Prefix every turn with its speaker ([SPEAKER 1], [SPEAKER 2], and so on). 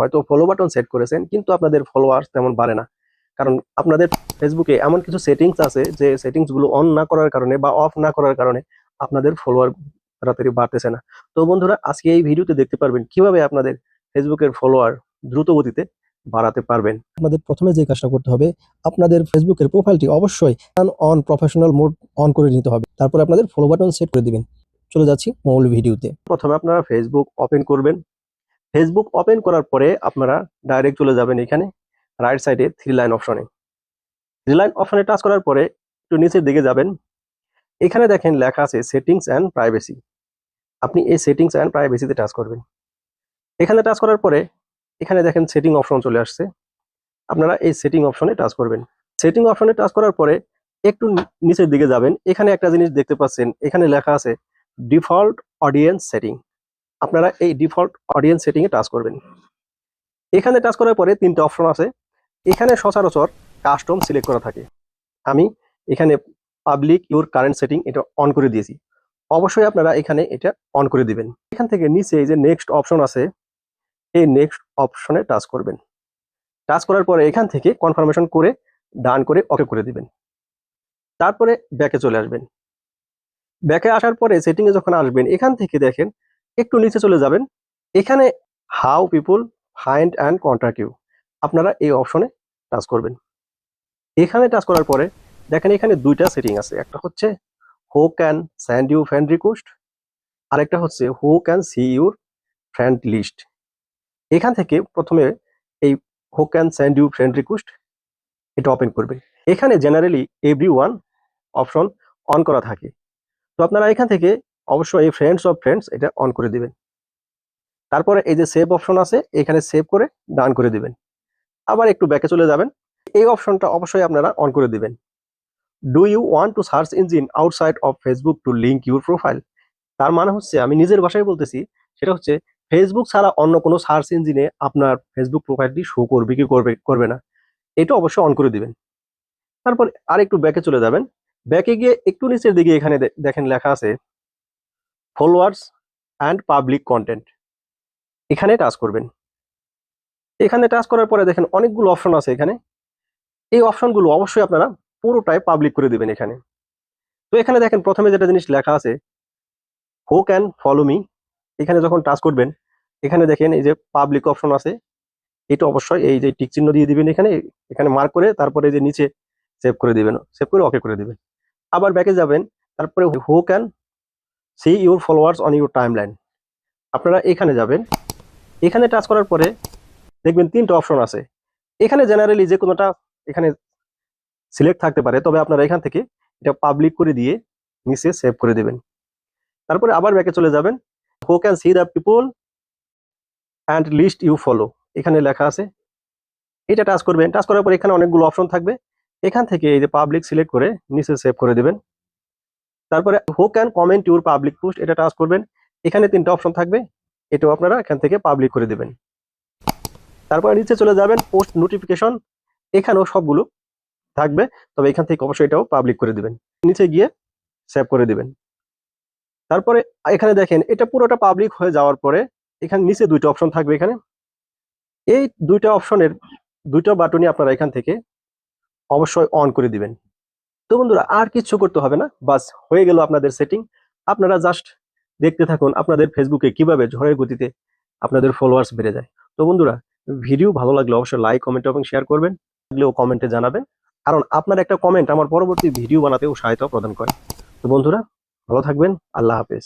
[SPEAKER 1] হয়তো follow button set করেছেন কিন্তু আপনাদের ফলোয়ার্স তেমন বাড়ে না। কারণ আপনাদের ফেসবুকে এমন কিছু সেটিংস আছে যে সেটিংসগুলো অন না করার কারণে বা অফ না করার কারণে আপনাদের ফলোয়ার তাড়াতাড়ি বাড়তেছে না। তো বন্ধুরা আজকে এই ভিডিওতে দেখতে পারবেন কীভাবে আপনাদের ফেসবুকের ফলোয়ার দ্রুত গতিতে বাড়াতে পারবেন।
[SPEAKER 2] আপনাদের প্রথমে যে কাজটা করতে হবে আপনাদের ফেসবুকের প্রোফাইলটি অবশ্যই অন প্রফেশনাল মোড অন করে নিতে হবে। তারপর আপনাদের ফলো বাটন সেট করে দিবেন। চলে যাচ্ছি মূল ভিডিওতে।
[SPEAKER 1] প্রথমে আপনারা ফেসবুক ওপেন করবেন। ফেসবুক ওপেন করার পরে আপনারা ডাইরেক্ট চলে যাবেন এখানে রাইট সাইডে থ্রি লাইন অপশনে থ্রি লাইন অপশনে টাচ করার পরে একটু নিচের দিকে যাবেন। এখানে দেখেন লেখা আছে সেটিংস অ্যান্ড প্রাইভেসি আপনি এই সেটিংস অ্যান্ড প্রাইভেসিতে টাচ করবেন। এখানে টাচ করার পরে এখানে দেখেন সেটিং অপশন চলে আসছে। আপনারা এই সেটিং অপশনে টাচ করবেন। সেটিং অপশনে টাচ করার পরে একটু নিচের দিকে যাবেন। এখানে একটা জিনিস দেখতে পাচ্ছেন। এখানে লেখা আছে ডিফল্ট অডিয়েন্স সেটিং আপনারা এই ডিফল্ট অডিয়েন্স সেটিংয়ে টাচ করবেন। এখানে টাচ করার পরে তিনটা অপশন আছে। এখানে সচরাচর কাস্টম সিলেক্ট করা থাকে। আমি এখানে পাবলিক ইউর কারেন্ট সেটিং এটা অন করে দিয়েছি। অবশ্যই আপনারা এখানে এটা অন করে দিবেন। এখান থেকে নিচে যে নেক্সট অপশন আছে, এই নেক্সট অপশনে টাচ করবেন। টাচ করার পরে এখান থেকে কনফার্মেশন করে ডান করে ওকে করে দিবেন। তারপরে ব্যাকে চলে আসবেন। ব্যাকে আসার পরে সেটিংয়ে যখন আসবেন, এখান থেকে দেখেন একটু নিচে চলে যাবেন। এখানে how people find and contact you আপনারা এই অপশনে টাচ করবেন। এখানে টাচ করার পরে দেখেন এখানে দুইটা সেটিং আছে। একটা হচ্ছে who can send you friend request আরেকটা হচ্ছে who can see your friend list এখান থেকে প্রথমে এই who can send you friend request এটা ওপেন করবে এখানে generally every one option on করা থাকে। তো আপনারা এখান থেকে অবশ্যই এই ফ্রেন্ডস অফ ফ্রেন্ডস এটা অন করে দিবেন। তারপরে এই যে সেভ অপশন আছে, এখানে সেভ করে ডান করে দিবেন। আবার একটু ব্যাকে চলে যাবেন। এই অপশনটা অবশ্যই আপনারা অন করে দিবেন। Do you want to search engine outside of Facebook to link your profile তার মানে হচ্ছে, আমি নিজের ভাষায় বলতেছি, সেটা হচ্ছে ফেসবুক ছাড়া অন্য কোনো সার্চ ইঞ্জিনে আপনার ফেসবুক প্রোফাইলটি শো করবে কি করবে করবে না। এটা অবশ্যই অন করে দিবেন। তারপর আর একটু ব্যাকে চলে যাবেন। ব্যাকে গিয়ে একটু নিচের দিকে এখানে দেখেন লেখা আছে ফলোয়ার্স অ্যান্ড পাবলিক কন্টেন্ট এখানে টাচ করবেন। এখানে টাচ করার পরে দেখেন অনেকগুলো অপশন আছে এখানে। এই অপশনগুলো অবশ্যই আপনারা পুরোটাই পাবলিক করে দিবেন এখানে। তো এখানে দেখেন প্রথমে যেটা জিনিস লেখা আছে হু ক্যান ফলো মি এখানে যখন টাচ করবেন, এখানে দেখেন এই যে পাবলিক অপশন আছে, এটা অবশ্যই এই যে টিক চিহ্ন দিয়ে দিবেন এখানে এখানে মার্ক করে তারপরে এই যে নিচে সেভ করে দিবেন। সেভ করে ওকে করে দিবেন। আবার ব্যাকে যাবেন, তারপরে who can see your followers on your timeline আপনারা এখানে যাবেন। এখানে টাচ করার পরে দেখবেন তিনটা অপশন আছে। এখানে জেনারেলি যে কোনোটা এখানে সিলেক্ট থাকতে পারে, তবে আপনারা এখান থেকে এটা পাবলিক করে দিয়ে নিচে সেভ করে দেবেন। তারপরে আবার ব্যাকে চলে যাবেন। Who can see the people and list you follow এখানে লেখা আছে। এটা টাচ করবেন। টাচ করার পর এখানে অনেকগুলো অপশন থাকবে। এখান থেকে এই যে পাবলিক সিলেক্ট করে নিচে সেভ করে দিবেন। তারপরে who can comment your public post এটা টাচ করবেন। এখানে তিনটা অপশন থাকবে, এটাও আপনারা এখান থেকে পাবলিক করে দেবেন। তারপরে নিচে চলে যাবেন পোস্ট নোটিফিকেশন এখানেও সবগুলো থাকবে, তবে এখান থেকে অবশ্যই এটাও পাবলিক করে দিবেন। নিচে গিয়ে সেভ করে দিবেন। তারপরে এখানে দেখেন, এটা পুরোটা পাবলিক হয়ে যাওয়ার পরে এখানে নিচে দুইটা অপশন থাকবে এখানে। এই দুইটা অপশনের দুইটা বাটনই আপনারা এখান থেকে অবশ্যই অন করে দিবেন। তো বন্ধুরা, আর কিছু করতে হবে না। বাস, হয়ে গেল আপনাদের সেটিং আপনারা জাস্ট দেখতে থাকুন আপনাদের ফেসবুকে কীভাবে ঝড়ের গতিতে আপনাদের ফলোয়ার্স বেড়ে যায়। তো বন্ধুরা ভিডিও ভালো লাগলে অবশ্যই লাইক কমেন্ট এবং শেয়ার করবেন। লাগলেও কমেন্টে জানাবেন। কারণ আপনার একটা কমেন্ট আমার পরবর্তী ভিডিও বানাতেও সহায়তা প্রদান করে। তো বন্ধুরা, ভালো থাকবেন। আল্লাহ হাফেজ।